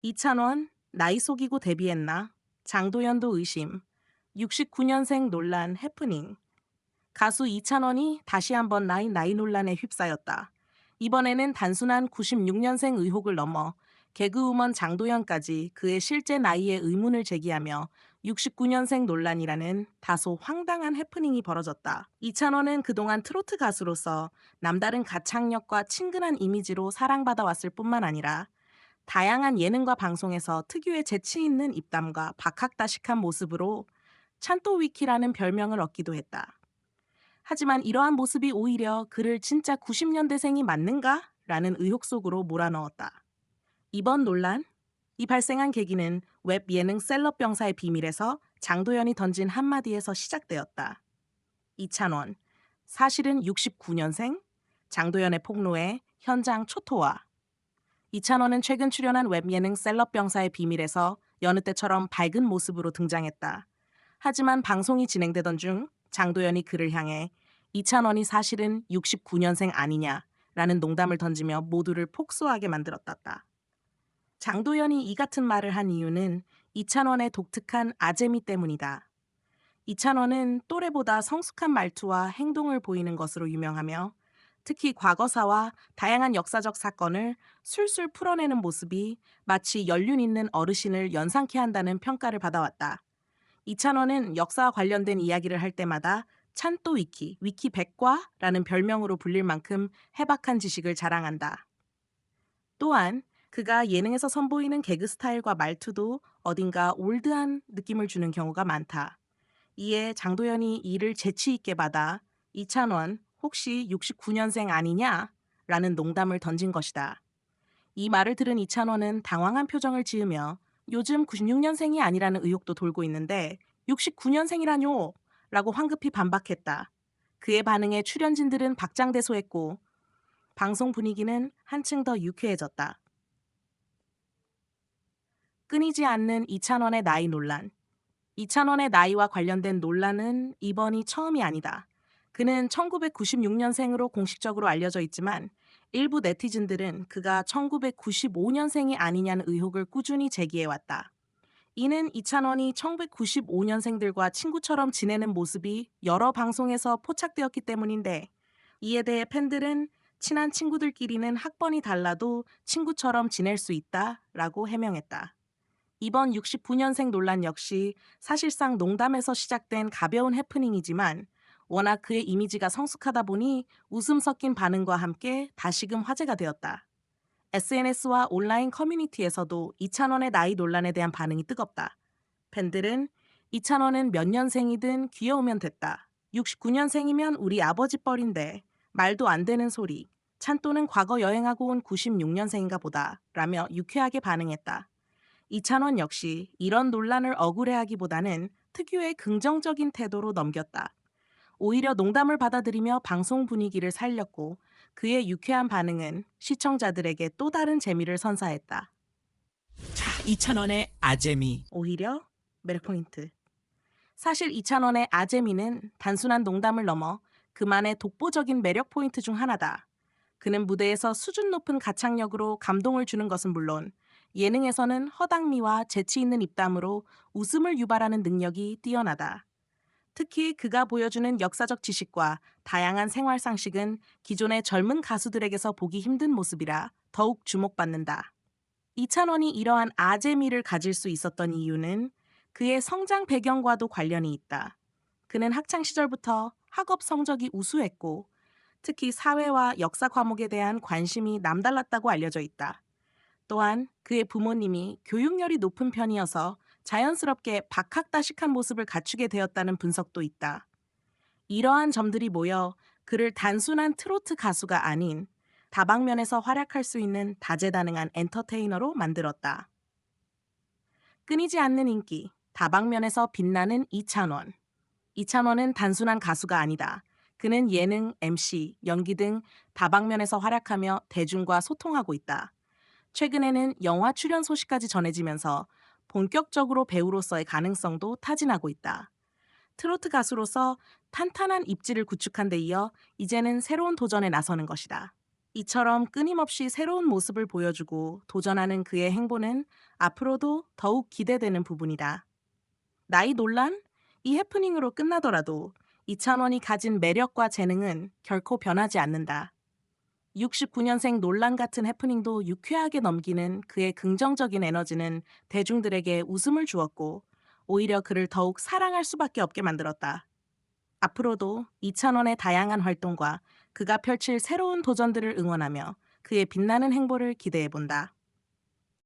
이찬원, 나이 속이고 데뷔했나? 장도연도 의심. 69년생 논란 해프닝. 가수 이찬원이 다시 한번 나이 나이 논란에 휩싸였다. 이번에는 단순한 96년생 의혹을 넘어 개그우먼 장도연까지 그의 실제 나이에 의문을 제기하며 69년생 논란이라는 다소 황당한 해프닝이 벌어졌다. 이찬원은 그동안 트로트 가수로서 남다른 가창력과 친근한 이미지로 사랑받아 왔을 뿐만 아니라 다양한 예능과 방송에서 특유의 재치 있는 입담과 박학다식한 모습으로 찬또위키라는 별명을 얻기도 했다. 하지만 이러한 모습이 오히려 그를 진짜 90년대생이 맞는가? 라는 의혹 속으로 몰아넣었다. 이번 논란? 이 발생한 계기는 웹 예능 셀럽 병사의 비밀에서 장도연이 던진 한마디에서 시작되었다. 이찬원, 사실은 69년생? 장도연의 폭로에 현장 초토화. 이찬원은 최근 출연한 웹 예능 셀럽 병사의 비밀에서 여느 때처럼 밝은 모습으로 등장했다. 하지만 방송이 진행되던 중 장도연이 그를 향해 이찬원이 사실은 69년생 아니냐라는 농담을 던지며 모두를 폭소하게 만들었다. 장도연이 이 같은 말을 한 이유는 이찬원의 독특한 아재미 때문이다. 이찬원은 또래보다 성숙한 말투와 행동을 보이는 것으로 유명하며 특히 과거사와 다양한 역사적 사건을 술술 풀어내는 모습이 마치 연륜 있는 어르신을 연상케 한다는 평가를 받아왔다. 이찬원은 역사와 관련된 이야기를 할 때마다 찬또 위키, 위키 백과라는 별명으로 불릴 만큼 해박한 지식을 자랑한다. 또한 그가 예능에서 선보이는 개그 스타일과 말투도 어딘가 올드한 느낌을 주는 경우가 많다. 이에 장도연이 이를 재치 있게 받아 이찬원 혹시 69년생 아니냐? 라는 농담을 던진 것이다. 이 말을 들은 이찬원은 당황한 표정을 지으며 요즘 96년생이 아니라는 의혹도 돌고 있는데 69년생이라뇨! 라고 황급히 반박했다. 그의 반응에 출연진들은 박장대소했고 방송 분위기는 한층 더 유쾌해졌다. 끊이지 않는 이찬원의 나이 논란. 이찬원의 나이와 관련된 논란은 이번이 처음이 아니다. 그는 1996년생으로 공식적으로 알려져 있지만 일부 네티즌들은 그가 1995년생이 아니냐는 의혹을 꾸준히 제기해왔다. 이는 이찬원이 1995년생들과 친구처럼 지내는 모습이 여러 방송에서 포착되었기 때문인데 이에 대해 팬들은 친한 친구들끼리는 학번이 달라도 친구처럼 지낼 수 있다 라고 해명했다. 이번 69년생 논란 역시 사실상 농담에서 시작된 가벼운 해프닝이지만 워낙 그의 이미지가 성숙하다 보니 웃음 섞인 반응과 함께 다시금 화제가 되었다. SNS와 온라인 커뮤니티에서도 이찬원의 나이 논란에 대한 반응이 뜨겁다. 팬들은 이찬원은 몇 년생이든 귀여우면 됐다. 69년생이면 우리 아버지 뻘인데 말도 안 되는 소리. 찬또는 과거 여행하고 온 96년생인가 보다. 라며 유쾌하게 반응했다. 이찬원 역시 이런 논란을 억울해하기보다는 특유의 긍정적인 태도로 넘겼다. 오히려 농담을 받아들이며 방송 분위기를 살렸고 그의 유쾌한 반응은 시청자들에게 또 다른 재미를 선사했다. 자, 2,000원의 아재미. 오히려 매력 포인트. 사실 이찬원의 아재미는 단순한 농담을 넘어 그만의 독보적인 매력 포인트 중 하나다. 그는 무대에서 수준 높은 가창력으로 감동을 주는 것은 물론 예능에서는 허당미와 재치 있는 입담으로 웃음을 유발하는 능력이 뛰어나다. 특히 그가 보여주는 역사적 지식과 다양한 생활 상식은 기존의 젊은 가수들에게서 보기 힘든 모습이라 더욱 주목받는다. 이찬원이 이러한 아재미를 가질 수 있었던 이유는 그의 성장 배경과도 관련이 있다. 그는 학창 시절부터 학업 성적이 우수했고 특히 사회와 역사 과목에 대한 관심이 남달랐다고 알려져 있다. 또한 그의 부모님이 교육열이 높은 편이어서 자연스럽게 박학다식한 모습을 갖추게 되었다는 분석도 있다. 이러한 점들이 모여 그를 단순한 트로트 가수가 아닌 다방면에서 활약할 수 있는 다재다능한 엔터테이너로 만들었다. 끊이지 않는 인기, 다방면에서 빛나는 이찬원. 이찬원은 단순한 가수가 아니다. 그는 예능, MC, 연기 등 다방면에서 활약하며 대중과 소통하고 있다. 최근에는 영화 출연 소식까지 전해지면서 본격적으로 배우로서의 가능성도 타진하고 있다. 트로트 가수로서 탄탄한 입지를 구축한 데 이어 이제는 새로운 도전에 나서는 것이다. 이처럼 끊임없이 새로운 모습을 보여주고 도전하는 그의 행보는 앞으로도 더욱 기대되는 부분이다. 나이 논란? 이 해프닝으로 끝나더라도 이찬원이 가진 매력과 재능은 결코 변하지 않는다. 69년생 논란 같은 해프닝도 유쾌하게 넘기는 그의 긍정적인 에너지는 대중들에게 웃음을 주었고 오히려 그를 더욱 사랑할 수밖에 없게 만들었다. 앞으로도 이찬원의 다양한 활동과 그가 펼칠 새로운 도전들을 응원하며 그의 빛나는 행보를 기대해 본다.